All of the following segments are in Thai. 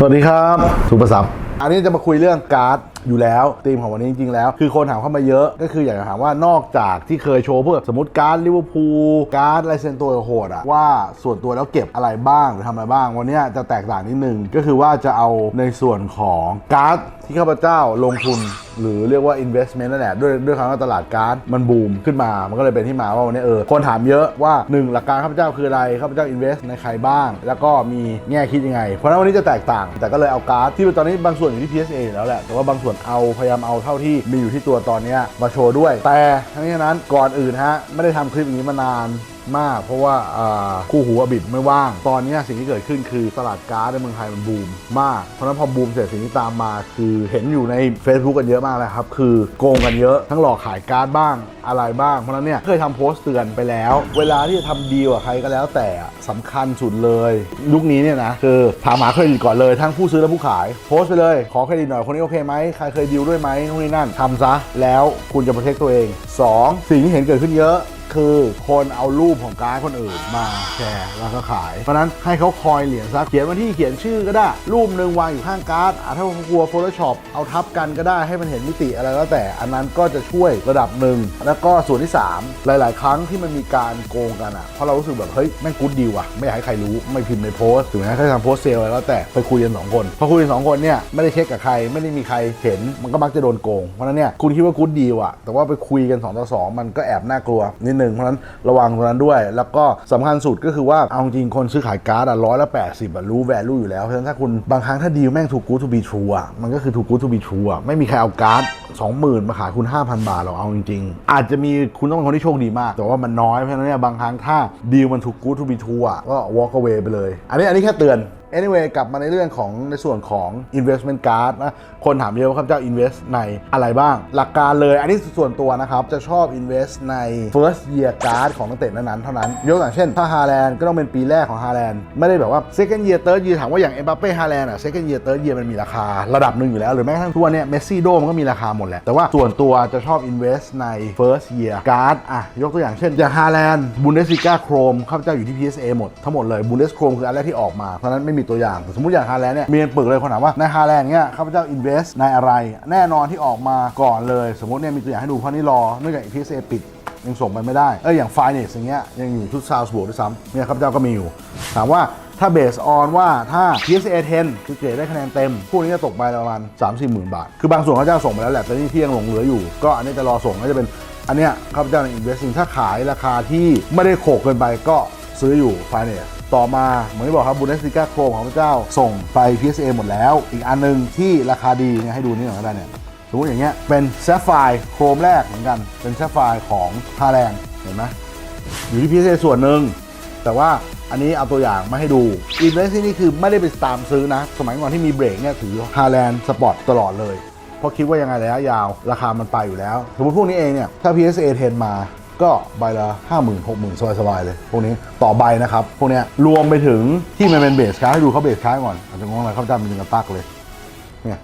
สวัสดีครับสุประสับอันนี้จะมาคุยเรื่องการ์ด อยู่แล้วธีมของวันนี้จริงๆแล้ว คือคนถามเข้ามาเยอะก็คืออยากจะถามว่านอกจากที่เคยโชว์เพื่อสมมติการ์ดลิเวอร์พูลการ์ดลายเซ็นตัวโหดอะว่าส่วนตัวแล้วเก็บอะไรบ้างหรือทำอะไรบ้าง วันนี้จะแตกต่างนิดนึงก็คือว่าจะเอาในส่วนของการ์ดที่ข้าพเจ้าลงทุนหรือเรียกว่า investment นั่นแหละด้วยด้วยคำว่าตลาดการ์ดมันบูมขึ้นมา มันก็เลยเป็นที่มาว่าวันนี้เออคนถามเยอะว่า 1 หลักการข้าพเจ้าคืออะไรข้าพเจ้า invest ในใครบ้าง แล้วก็มีแง่คิดยังไง เพราะฉะนั้นวันนี้จะแตกต่าง แต่ก็เลยเอาการ์ดที่ตอนนี้บางส่วนอยู่ที่ PSA แล้วแหละแต่ว่าบางส่วนเอาพยายามเอาเท่าที่มีอยู่ที่ตัวตอนนี้มาโชว์ด้วย แต่ทั้งนี้ทั้งนั้นก่อนอื่นฮะไม่ได้ทำคลิปอย่างนี้มานาน มาก เพราะว่าคู่หูอบิดไม่ว่าง ตอนนี้สิ่งที่เกิดขึ้นคือตลาดการ์ดในเมืองไทยมันบูมมาก เพราะนั้นพอบูมเสร็จสิ่งที่ตามมาคือเห็นอยู่ใน Facebook กันเยอะมากเลยครับ คือโกงกันเยอะทั้งหลอกขายการ์ดบ้างอะไรบ้าง เพราะนั้นเนี่ยเคยทำโพสต์เตือนไปแล้ว เวลาที่จะทำดีลกับใครก็แล้วแต่สำคัญสุดเลยยุคนี้เนี่ยนะคือถามหาเครดิตก่อนเลยทั้งผู้ซื้อและผู้ขาย โพสต์ไปเลย ขอเครดิตหน่อยคนนี้โอเคไหมใครเคยดีลด้วยไหมนู่นนี่นั่นทำซะแล้วคุณจะประเทคตัวเองสองสิ่งที่เห็นเกิดขึ้นเยอะ คือคนเอารูปของการ์ดคนอื่นมาแชร์แล้วก็ขาย เพราะฉะนั้นให้เขาคอยเหรียญซักเขียนวันที่เขียนชื่อก็ได้ รูปหนึ่งวางอยู่ข้างการ์ดอะถ้าเขากลัว Photoshop เอาทับกันก็ได้ให้มันเห็นมิติอะไรก็แล้วแต่ อันนั้นก็จะช่วยระดับหนึ่งแล้วก็ส่วนที่ 3 หลาย ๆ ครั้งที่มันมีการโกงกันอะเพราะเรารู้สึกแบบเฮ้ยแม่งกู๊ดดีว่ะไม่อยากให้ใครรู้ไม่พิมพ์ในโพสต์ถึงแม้ถ้าทำโพสเซลอะไรแล้วแต่ไปคุยกันสองคนพอคุยกันสองคนเนี่ยไม่ได้เช็คกับใครไม่ได้มีใครเห็นมันก็มักจะโดนโกงเพราะนั้นเนี่ยคุณคิดว่ากู๊ดดีว่ะแต่ว่าไปคุยกัน2ต่อ2มันก็แอบน่ากลัวนิดนึงเพราะฉะนั้นระวังตรงนั้นด้วย แล้วก็สำคัญสุดก็คือว่าเอาจริงคนซื้อขายการ์ดอะร้อยละแปดสิบอะรู้แวลูอยู่แล้วเพราะฉะนั้นถ้าคุณบางครั้งถ้าดีลแม่งถูกกู๊ดทูบีทรูอะมันก็คือถูกกู๊ดทูบีทรูอะไม่มีใครเอาการ์ด20,000มาขายคุณ5,000บาทหรอกเอาจริงๆ อาจจะมีคุณต้องเป็นคนที่โชคดีมาก แต่ว่ามันน้อยเพราะฉะนั้นเนี่ยบางครั้งถ้าดีลมันถูกกู๊ดทูบีทรูอะก็ walk away ไปเลย อันนี้อันนี้แค่เตือน anyway กลับมาในเรื่องของในส่วนของ investment card นะ คนถามเยอะว่าข้าพเจ้า invest ในอะไรบ้าง หลักการเลยอันนี้ส่วนตัวนะครับ จะชอบ invest ใน first year card ของนักเตะนั้นๆเท่านั้นยกตัวอย่างเช่น ถ้าฮาแลนด์ก็ต้องเป็นปีแรกของฮาแลนด์ไม่ได้แบบว่า second year third year ถามว่าอย่างเอ็มบัปเป้ฮาแลนด์อะ second year third year มันมีราคาระดับหนึ่งอยู่แล้ว หรือแม้กระทั่งทุกวันเนี้เมสซี่โดมันก็มีราคาหมดแหละแต่ว่าส่วนตัวจะชอบ invest ใน first year card อะยกตัวอย่างเช่นอย่างฮาแลนด์บุนเดสลิก้าโครมข้าพเจ้าอยู่ที่ PSA หมดทั้งหมดเลยบุนเดสโครมคืออันแรกที่ออกมาเพราะนั้นไม่มีตัวอย่าง สมมติอย่างฮาแลนด์เนี่ยมีเป็นปึกเลยคนถามว่าในฮาแลนด์เนี่ยข้าพเจ้า invest ในอะไร แน่นอนที่ออกมาก่อนเลย สมมติเนี่ยมีตัวอย่างให้ดูเพราะนี่รอเนื่องจาก PSA ปิดยังส่งไปไม่ได้ เอออย่างไฟเนสอย่างเงี้ยยังอยู่ชุดซาวส์บวกด้วยซ้ำเนี่ยข้าพเจ้าก็มีอยู่ ถามว่าถ้าเบสออนว่าถ้า PSA 10 คือเกรดได้คะแนนเต็ม พวกนี้จะตกไปประมาณ 3 4 หมื่นบาท คือบางส่วนข้าพเจ้าส่งไปแล้วแหละ แต่ที่ที่ยังหลงเหลืออยู่ ก็อันนี้จะรอส่งก็จะเป็น อันเนี้ยข้าพเจ้าใน investing ถ้าขายราคาที่ไม่ได้โขกเกินไปก็ ซื้ออยู่ไฟเนสต่อมาเหมือนที่บอกครับบูเดสติก้าโครมของพระเจ้าส่งไป PSA หมดแล้ว อีกอันหนึงที่ราคาดีเนี่ยให้ดูนี่หน่อยก็ได้เนี่ยสมมติอย่างเงี้ยเป็นแซฟไฟร์โครมแรกเหมือนกัน เป็นแซฟไฟร์ของฮาแลนด์เห็นไหมอยู่ที่พิเศษส่วนหนึ่งแต่ว่าอันนี้เอาตัวอย่างมาให้ดูอินเวสที่นี่คือไม่ได้ไปตามซื้อนะ สมัยก่อนที่มีเบรกเนี่ยถือฮาแลนด์สปอร์ตตลอดเลย เพราะคิดว่ายังไงระยะยาว ราคามันไปอยู่แล้ว สมมติพวกนี้เองเนี่ยถ้า PSA 10มา ก็ใบละ5 0 0 0 0 6 0 0 0 0สบายๆเลย พวกนี้ต่อใบนะครับ พวกเนี้ยรวมไปถึงที่มันเป็นเบสค้าให้ดูเขาเบสค้าก่อนอาจจะงงอะไรเขาจำเป็นกระตักเลยเนี่ย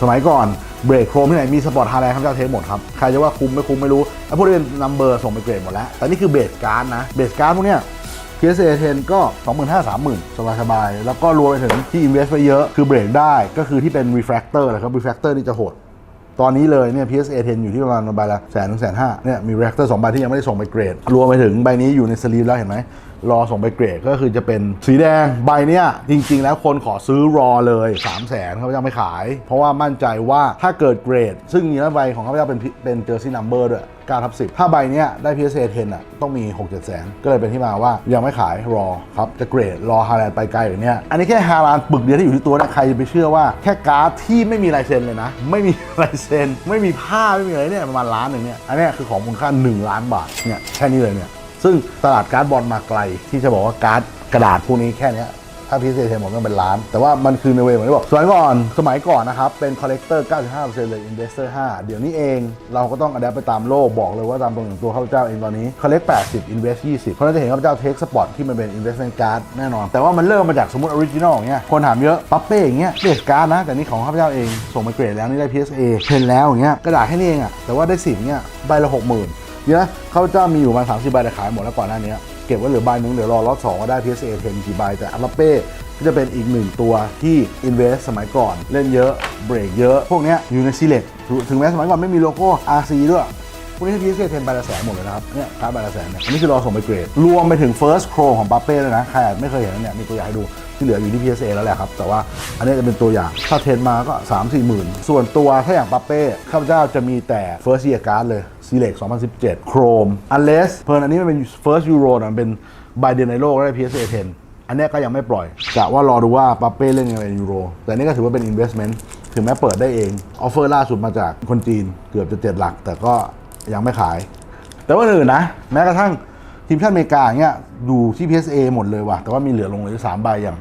สมัยก่อนเบรกโครมที่ไหนมีสปอร์ตฮาร์แลนด์ข้าพเจ้าเทคหมดครับ ใครจะว่าคุ้มไม่คุ้มไม่รู้ไอ้พวกนี้เป็นนัมเบอร์ส่งไปเกรดหมดแล้ว แต่นี่คือเบสการ์ดนะ เบสการ์ดพวกเนี้ย PSA 10 ก็ 25,000 30,000 สบายๆแล้วก็รวมไปถึงที่ invest ไปเยอะ คือเบรกได้ ก็คือที่เป็น refractor นะครับ refractor นี่จะโหด ตอนนี้เลยเนี่ย PSA 10 อยู่ที่ประมาณใบละแสนถึงแสนห้าเนี่ยมี reactor สองใบที่ยังไม่ได้ส่งไปเกรดรวมไปถึงใบนี้อยู่ในสลีปแล้วเห็นไหมรอส่งไปเกรดก็คือจะเป็นสีแดงใบเนี้ยจริง ๆ แล้วคนขอซื้อรอเลย3 0 0แสนเขาพเจ้าไม่ขาย เพราะว่ามั่นใจว่าถ้าเกิดเกรด ซึ่งนี้แล้วใบของเขาพเจ้าเป็นเป็นเจอร์ซีนัมเบอร์ด้วย9ทับ10 ถ้าใบเนี้ยได้ PSA 10อะต้องมี 6 7แสน ก็เลยเป็นที่มาว่ายังไม่ขายรอครับ จะเกรดรอฮาแลนด์ไปไกลอย่างเนี้ยอันนี้แค่ฮาแลนด์ปึกเดียวที่อยู่ที่ตัวนะใครจะไปเชื่อว่าแค่การ์ดที่ไม่มีลายเซ็นเลยนะ ไม่มีลายเซ็น ไม่มีผ้าไม่มีอะไรเนี่ยประมาณล้านหนึ่งเนี่ยอันนี้คือของมูลค่า 1 ล้านบาทเนี่ยแค่นี้เลยเนี่ย ซึ่งตลาดการ์ดบอลมาไกล ที่จะบอกว่าการ์ดกระดาษพวกนี้แค่เนี้ยถ้าพิเศษเทมผมต้องเป็นล้าน แต่ว่ามันคือในเวเหมือนที่บอกสมัยก่อนสมัยก่อนนะครับ เป็นคอลเลกเตอร์ 95%เลยอินเวสเตอร์ 5 เดี๋ยวนี้เองเราก็ต้องอัดแอปไปตามโลกบอกเลยว่าตามตรงอย่างตัวข้าพเจ้าเองตอนนี้คอลเลก80 Invest 20 เพราะนั้นจะเห็นข้าพเจ้าเทคสปอร์ตที่มันเป็น investment card แน่นอน แต่ว่ามันเริ่มมาจากสมมติออริจินอลอย่างเงี้ยคนถามเยอะปั๊บเป้อย่างเงี้ยเบสการ์ดนะ แต่นี่ของข้าพเจ้าเองส่งไปเกรดแล้วนี่ได้ PSA เพนแล้วอย่างเงี้ยกระดาษแค่นี้เองอะแต่ว่าได้สิบเงี้ยใบละหกหมื่น เยวนะเขาเจ้ามีอยู่มาสามสิบใบแต่ขายหมดแล้วก่อนหน้านี้ เก็บไว้เหลือใบหนึ่งเดี๋ยวรอล็อตสองก็ได้ PSA 10กี่ใบแต่อัลเป้ก็จะเป็นอีกหนึ่งตัวที่ Invest สมัยก่อน เล่นเยอะเบรกเยอะ พวกนี้อยู่ในซีเล็กถึงแม้สมัยก่อนไม่มีโลโก้ RC ด้วย พวกนี้ที่ PSA 10ใบละแสนหมดเลยนะครับเนี่ยการ์ดใบละแสนเนี่ยอันนี้คือเราส่งไปเกรด รวมไปถึง First Pro ของปาเป้เลยนะใครอาจไม่เคยเห็นเนี่ยมีตัวอย่างให้ดูที่เหลืออยู่ที่ PSA แล้วแหละครับ แต่ว่าอันนี้จะเป็นตัวอย่าง ถ้าเทรนมาก็ 3 4หมื่น ส่วนตัวถ้าอย่างปาเป้ข้าพเจ้าจะมีแต่ First Year Card เลย Select 2017 Chrome Unless เพิ่นอันนี้มันเป็น First Euro นะมันเป็นใบเดือนในโลกแล้วได้ PSA 10 อันนี้ก็ยังไม่ปล่อยกะว่ารอดูว่าปาเป้เล่นยังไงในยูโร แต่อันนี่ก็ถือว่าเป็น investment ถึงแม้เปิดได้เอง ออฟเฟอร์ล่าสุดมาจากคนจีนเกือบจะเจ็ดหลัก แต่ก็ ยังไม่ขาย แต่ว่าอื่นนะ แม้กระทั่งทีมชาติอเมริกาอย่างเงี้ยดูที่ PSA หมดเลยว่ะ แต่ว่ามีเหลือลงเหลยสามใบอย่าง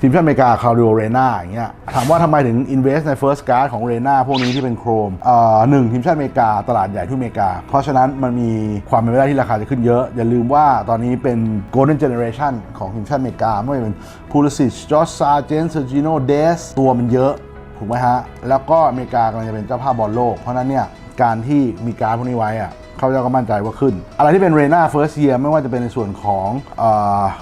ทีมชาติอเมริกาคาริโอเรนาอย่างเงี้ยถามว่าทำไมถึง invest ใน first card ของเรนาพวกนี้ที่เป็นโครมเอ่อหนึ่งทีมชาติอเมริกาตลาดใหญ่ที่อเมริกา เพราะฉะนั้นมันมีความเป็นไปได้ที่ราคาจะขึ้นเยอะ อย่าลืมว่าตอนนี้เป็น golden generation ของทีมชาติอเมริกาไม่ว่าจะเป็น Pulisic Josh Sargent Sergio Des ตัวมันเยอะถูกไหมฮะแล้วก็อเมริกากำลังจะเป็นเจ้าภาพบอลโลกเพราะฉะนั้นเนี่ย การที่มีการพวกนี้ไว้อะเขาจะก็มั่นใจว่าขึ้น อะไรที่เป็นเรนาเฟิร์สเยียไม่ว่าจะเป็นในส่วนของ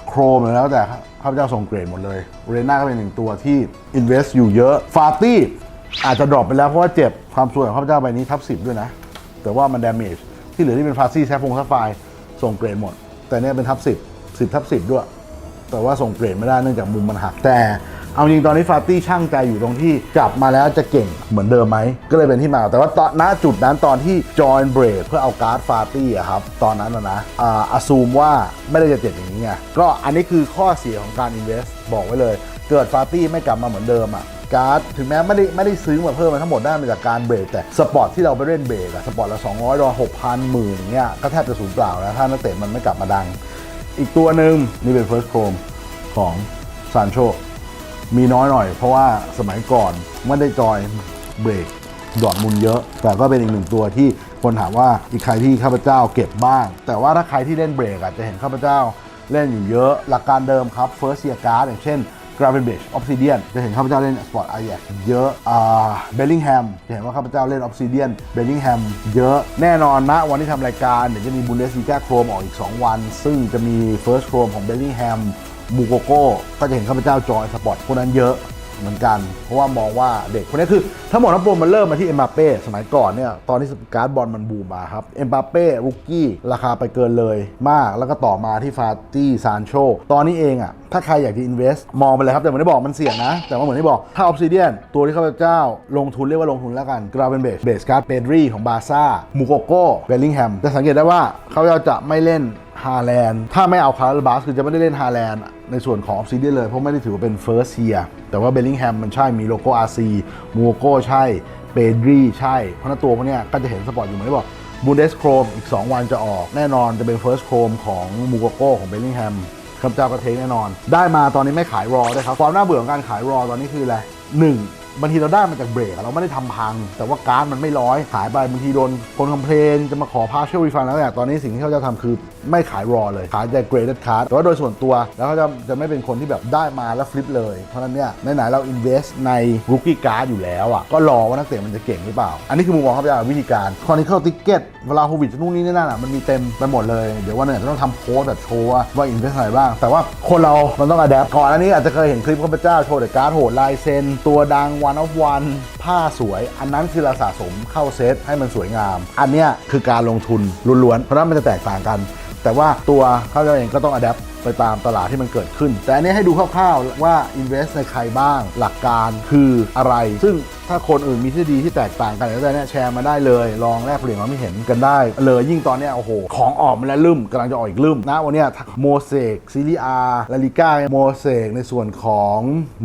โครมหรือแล้วแต่ข้าพเจ้าส่งเกรดหมดเลยเรนาก็เป็นหนึ่งตัวที่ invest อยู่เยอะฟาตี้อาจจะดรอปไปแล้วเพราะว่าเจ็บความสวนของข้าพเจ้าใบนี้ทับสิบด้วยนะ แต่ว่ามัน damage ที่เหลือที่เป็นฟาซี่แซฟพงซัฟไฟส่งเกรดหมด แต่เนี่ยเป็นทับสิบสิบทับสิบด้วย แต่ว่าส่งเกรดไม่ได้เนื่องจากมุมมันหักแต่ เอาจริงตอนนี้ฟาตี้ช่างใจอยู่ตรงที่กลับมาแล้วจะเก่งเหมือนเดิมไหม ก็เลยเป็นที่มา แต่ว่าตอนณจุดนั้นตอนที่จอยเบรดเพื่อเอาการ์ดฟาตี้อะครับ ตอนนั้นนะนะอ่าอซูมว่าไม่ได้จะเจ็บอย่างนี้ไงก็อันนี้คือข้อเสียของการ invest บอกไว้เลย เกิดฟาตี้ไม่กลับมาเหมือนเดิมอะการ์ดถึงแม้ไม่ได้ไม่ได้ซื้อมาเพิ่มมาทั้งหมดได้มาจากการเบรกแต่สปอร์ตที่เราไปเล่นเบรกอะสปอร์ตละ200ดอลหกพันหมื่นอย่างเงี้ยก็แทบจะสูญเปล่าแล้วถ้านักเตะมันไม่กลับมาดัง อีกตัวหนึ่งนี่เป็น First Chrome ของซานโช มีน้อยหน่อย เพราะว่าสมัยก่อนไม่ได้จอยเบรกดอดมุนเยอะ แต่ก็เป็นอีกหนึ่งตัวที่คนถามว่าอีกใครที่ข้าพเจ้าเก็บบ้าง แต่ว่าถ้าใครที่เล่นเบรกอาจจะเห็นข้าพเจ้าเล่นอยู่เยอะ หลักการเดิมครับ First Year Card อย่างเช่น g r a v e n b r i d g e Obsidian จะเห็นข้าพเจ้าเล่น Sport a y a x เยอะอ่า Bellingham จะเห็นว่าข้าพเจ้าเล่น Obsidian Bellingham เยอะแน่นอนนะวันที่ทำรายการเดี๋ยวจะมี Bundesliga Chrome ออกอีก 2 วัน ซึ่งจะมี First Chrome ของ Bellingham มูโกโก้ก็จะเห็นข้าพเจ้าจอยสปอร์ตพวกนั้นเยอะเหมือนกัน เพราะว่ามองว่าเด็กคนนี้คือทั้งหมดทั้งปวงมันเริ่มมาที่เอ็มบัปเป้สมัยก่อนเนี่ยตอนที่การ์ดบอลมันบูมมาครับเอ็มบัปเป้รุกกี้ราคาไปเกินเลยมากแล้วก็ต่อมาที่ฟาตี้ซานโชตอนนี้เองอะถ้าใครอยากจะ invest มองไปเลยครับ แต่เหมือนที่บอกมันเสี่ยงนะ แต่ว่าเหมือนที่บอก ถ้าออ s ซิเดียนตัวที่ข้าพเจ้าลงทุนเรียกว่าลงทุนแล้วกันกราเป็นเบสเบสการ์ดเปดรี่ของบาซ่ามูโกโก้เบลลิงแฮมจะสังเกตได้ว่าเขาจะไม่เล่นฮาแลนด์ถ้าไม่เอาคาร์ลบาสคือจะไม่ได้เล่นฮาแลนด์ ในส่วนของออฟซิเดียเลยเพราะไม่ได้ถือว่าเป็นเฟิร์สเซียแต่ว่าเบลลิงแฮมมันใช่มีโลโก้ RC มูโก้ใช่เปดรีใช่ เพราะนั้นตัวพวกนี้ก็จะเห็นสปอร์ตอยู่เหมือนที่บอกบูนเดสโครมอีก 2 วันจะออกแน่นอนจะเป็นเฟิร์สโครมของมูโก้ของเบลลิงแฮมคำเจ้าก็เทคแน่นอน ได้มาตอนนี้ไม่ขายรอด้วยครับ ความน่าเบื่อของการขายรอตอนนี้คืออะไรหนึ่ง บางทีเราได้มาจากเบรกเราไม่ได้ทำพัง แต่ว่าการ์ดมันไม่ร้อยขายไปบางทีโดนคนคอมเพลนจะมาขอพาเชลรีฟันแล้วแต่ตอนนี้สิ่งที่เขาจะทำคือไม่ขายรอเลยขายแต่เกรดคาร์ดแต่ว่าโดยส่วนตัวแล้วเขาจะจะไม่เป็นคนที่แบบได้มาแล้วฟลิปเลย เพราะนั้นเนี่ยไหนๆเราอินเวสในรูกี้การ์ดอยู่แล้วอะก็รอว่านักเตะมันจะเก่งหรือเปล่า อันนี้คือมุมมองเขาไปวิธีการคอนิเคิลติเก็ตเวลาโควิดนู่นนี่นั่นอะมันมีเต็มไปหมดเลยเดี๋ยววันหนึงจะต้องทำโค้ดแบบโชว์ว่าว่าอินเวสอะไรบ้าง แต่ว่าคนเรามันต้องอัดแอปก่อนอันนี้อาจจะเคยเห็นคลิปข้าพเจ้าโชว์แต่การ์ดโหดลายเซ็นตัวดัง one of one ผ้าสวย อันนั้นคือเราสะสมเข้าเซตให้มันสวยงาม อันเนี้ยคือการลงทุนล้วนๆ เพราะนั้นมันจะแตกต่างกัน แต่ว่าตัวเขาเองก็ต้องอัดแอป ไปตามตลาดที่มันเกิดขึ้น แต่อันนี้ให้ดูคร่าวๆว่า invest ในใครบ้าง หลักการคืออะไร ซึ่งถ้าคนอื่นมีทฤษฎีที่แตกต่างกันแล้วแต่เนี่ยแชร์มาได้เลย ลองแลกเปลี่ยนความเห็นกันได้ เลยยิ่งตอนเนี้ยโอ้โห ของออกมาแล้วลืมกำลังจะออกอีกลืมนะวันเนี้ยโมเสกซีรีอาลาลิก้าโมเสกในส่วนของ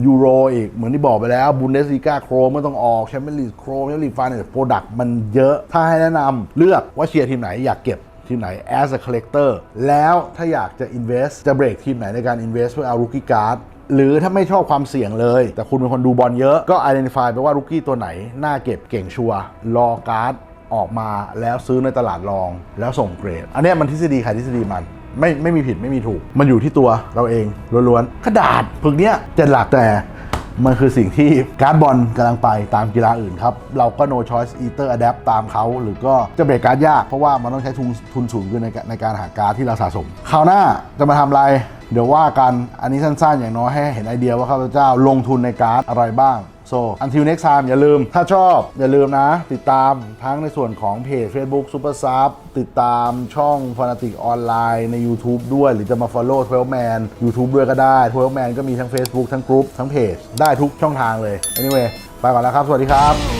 ยูโรอีกเหมือนที่บอกไปแล้วบุนเดสลีกาโครไม่ต้องออกแชมเปี้ยนลีกโครแชมเปี้ยนลีกฟาเนี่ยโปรดักต์มันเยอะถ้าให้แนะนำเลือกว่าเชียร์ทีมไหนอยากเก็บ ทีมไหน as a collector แล้วถ้าอยากจะ invest จะเบรกทีมไหนในการ invest เพื่อเอา rookie card หรือถ้าไม่ชอบความเสี่ยงเลย แต่คุณเป็นคนดูบอลเยอะก็ identify ไปว่า rookie ตัวไหน น่าเก็บเก่งชัวร์รอการ์ดออกมาแล้วซื้อในตลาดรองแล้วส่งเกรด อันนี้มันทฤษฎีใครทฤษฎีมันไม่ไม่มีผิดไม่มีถูก มันอยู่ที่ตัวเราเองล้วนๆกระดาษพึกเนี้ยเจ็ดหลักแต่ มันคือสิ่งที่การ์ดบอลกำลังไปตามกีฬาอื่นครับ เราก็ no choice either adapt ตามเขา หรือก็จะเบรกการ์ยาก เพราะว่ามันต้องใช้ทุนทุนสูงขึ้นในในการหาการ์ที่เราสะสมคราวหน้าจะมาทำอะไร เดี๋ยวว่ากันอันนี้สั้นๆ อย่างน้อยให้เห็นไอเดียว่าข้าพเจ้าลงทุนในการ์ดอะไรบ้าง so until next time อย่าลืม ถ้าชอบอย่าลืมนะ ติดตามทั้งในส่วนของเพจ Facebook Super Sub ติดตามช่อง Fanatic ออนไลน์ใน YouTube ด้วย หรือจะมา follow 12 Man YouTube ด้วยก็ได้ 12 Man ก็มีทั้ง Facebook ทั้งกรุ๊ปทั้งเพจ ได้ทุกช่องทางเลย anyway ไปก่อนแล้วครับ สวัสดีครับ